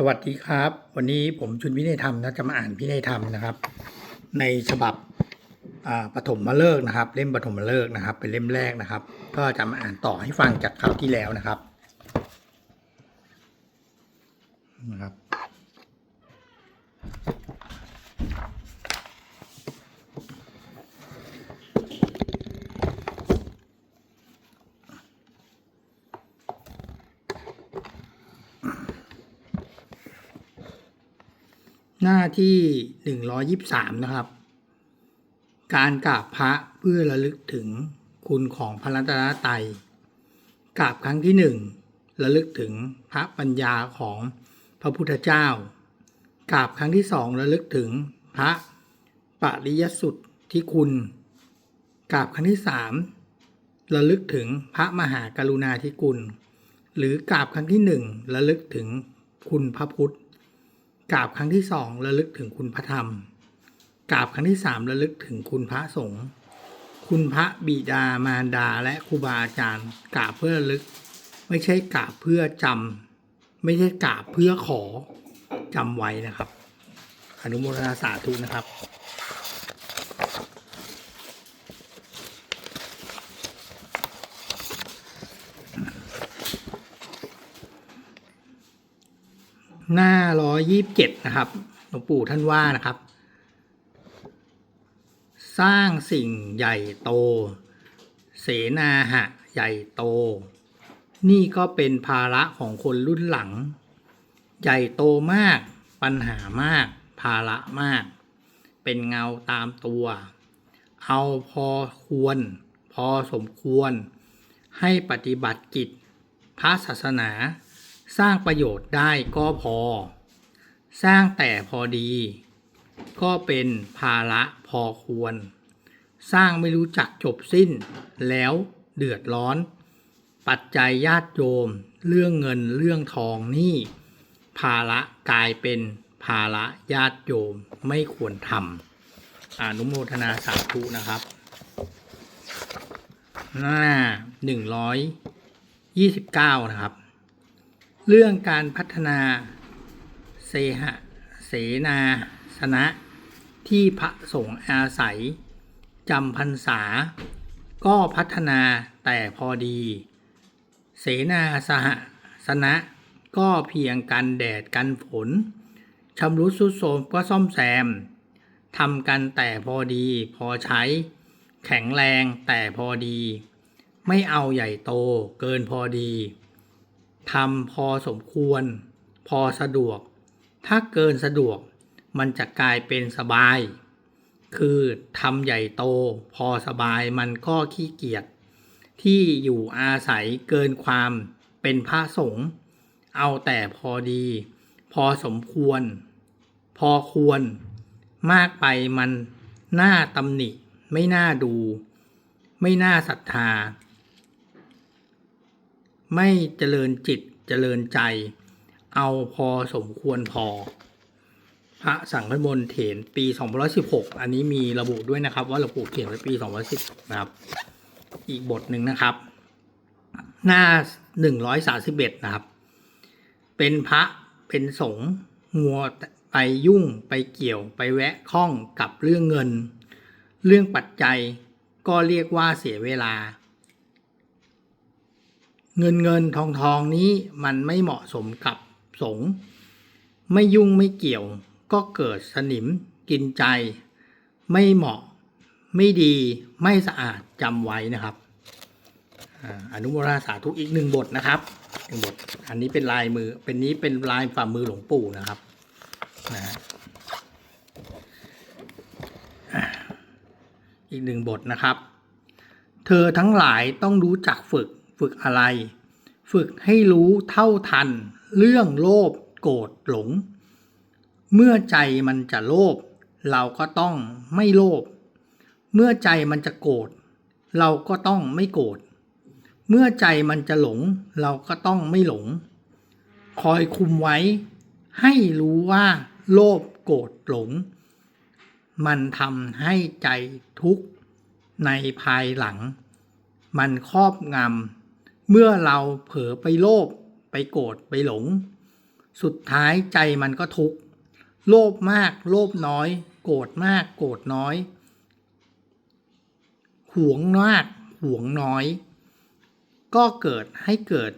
สวัสดีครับ วันนี้ผมชุนวินัยธรรมนะจะมาอ่านพินัยธรรมนะครับ ในฉบับปฐมมาเลิกนะครับ เล่มปฐมมาเลิกนะครับ เป็นเล่มแรกนะครับ ก็จะมาอ่านต่อให้ฟังจากคราวที่แล้วนะครับนะครับ หน้าที่หนึ่งร้อยิบสามนะครับ การกราบพระเพื่อระลึกถึงคุณของพระรัตนตรัยกราบครั้งที่หนึ่งระลึกถึงพระปัญญาของพระพุทธเจ้ากราบครั้งที่สองระลึกถึงพระปริยสุทธิคุณกราบครั้งที่สามระลึกถึงพระมหากรุณาธิคุณ หรือกราบครั้งที่หนึ่งระลึกถึงคุณพระพุทธ กราบครั้งที่สองระลึกถึงคุณพระธรรม กราบครั้งที่สามระลึกถึงคุณพระสงฆ์คุณพระบิดามารดาและครูบาอาจารย์กราบเพื่อระลึก ไม่ใช่กราบเพื่อจำไม่ใช่กราบเพื่อขอจำไว้นะครับ อนุโมทนาสาธุนะครับ หน้าร้อยยี่สิบเจ็ดนะครับหลวงปู่ท่านว่านะครับ สร้างสิ่งใหญ่โต เสนาหะใหญ่โต นี่ก็เป็นภาระของคนรุ่นหลัง ใหญ่โตมากปัญหามาก ภาระมาก เป็นเงาตามตัว เอาพอควร พอสมควร ให้ปฏิบัติกิจพระศาสนา สร้างประโยชน์ได้ก็พอ สร้างแต่พอดี ก็เป็นภาระพอควร สร้างไม่รู้จักจบสิ้น แล้วเดือดร้อน ปัจจัยญาติโยม เรื่องเงินเรื่องทองนี่ ภาระกลายเป็นภาระญาติโยมไม่ควรทำอนุโมทนาสาธุนะครับ หน้าหนึ่งร้อยยี่สิบเก้านะครับ เรื่องการพัฒนา เสหะ เสนาสนะ ที่พระสงฆ์อาศัยจำพรรษา ก็พัฒนาแต่พอดี เสนาสหสนะ ก็เพียงกันแดดกันฝนชำรุดสุดโทรมก็ซ่อมแซมทำกันแต่พอดีพอใช้ แข็งแรงแต่พอดี ไม่เอาใหญ่โตเกินพอดี ทำพอสมควร พอสะดวก ถ้าเกินสะดวก มันจะกลายเป็นสบาย คือทำใหญ่โต พอสบายมันก็ขี้เกียจที่อยู่อาศัยเกินความเป็นพระสงฆ์เอาแต่พอดี พอสมควร พอควร มากไปมันน่าตำหนิ ไม่น่าดู ไม่น่าศรัทธา ไม่เจริญจิตเจริญใจ เอาพอสมควรพอ พระสังฆมนต์เถรปี2516 อันนี้มีระบุด้วยนะครับ ว่าหลวงปู่เขียนไว้ปี2510นะครับ อีกบทหนึ่งนะครับ หน้า 131 นะครับ เป็นพระเป็นสงฆ์มัวไปยุ่งไปเกี่ยวไปแวะข้องกับเรื่องเงิน เรื่องปัจจัยก็เรียกว่าเสียเวลา เงินเงินทองทองนี้มันไม่เหมาะสมกับสงฆ์ไม่ยุ่งไม่เกี่ยว ก็เกิดสนิมกินใจ ไม่เหมาะ ไม่ดีไม่สะอาดจำไว้นะครับอนุโมทนาสาธุอีกหนึ่งบทนะครับหนึ่งบท อันนี้เป็นลายมือ เป็นนี้เป็นลายฝ่ามือหลวงปู่นะครับนะอีกหนึ่งบทนะครับ เธอทั้งหลายต้องรู้จักฝึก ฝึกอะไร ฝึกให้รู้เท่าทัน เรื่องโลภโกรธหลง เมื่อใจมันจะโลภเราก็ต้องไม่โลภเมื่อใจมันจะโกรธเราก็ต้องไม่โกรธเมื่อใจมันจะหลง เราก็ต้องไม่หลง คอยคุมไว้ ให้รู้ว่าโลภโกรธหลง มันทำให้ใจทุกข์ในภายหลัง มันครอบงำ เมื่อเราเผลอไปโลภไปโกรธไปหลง สุดท้ายใจมันก็ทุกข์โลภมาก โลภน้อย โกรธมาก โกรธน้อยหวงมากหวงน้อย ก็เกิดให้เกิด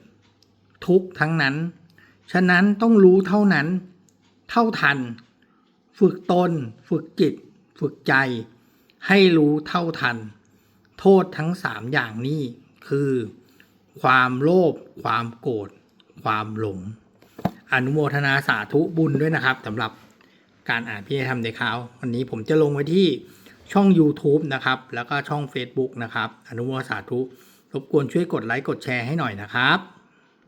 ทุกข์ทั้งนั้น ฉะนั้นต้องรู้เท่านั้น เท่าทัน ฝึกตน ฝึกจิต ฝึกใจ ให้รู้เท่าทัน โทษทั้งสามอย่างนี้คือ ความโลภความโกรธความหลง อนุโมทนาสาธุบุญด้วยนะครับสำหรับการอ่านพิธีธรรมในคราววันนี้ผมจะลงไว้ที่ช่อง YouTube นะครับ แล้วก็ช่อง Facebook นะครับ อนุโมทนาสาธุรบกวนช่วยกดไลค์กดแชร์ให้หน่อยนะครับ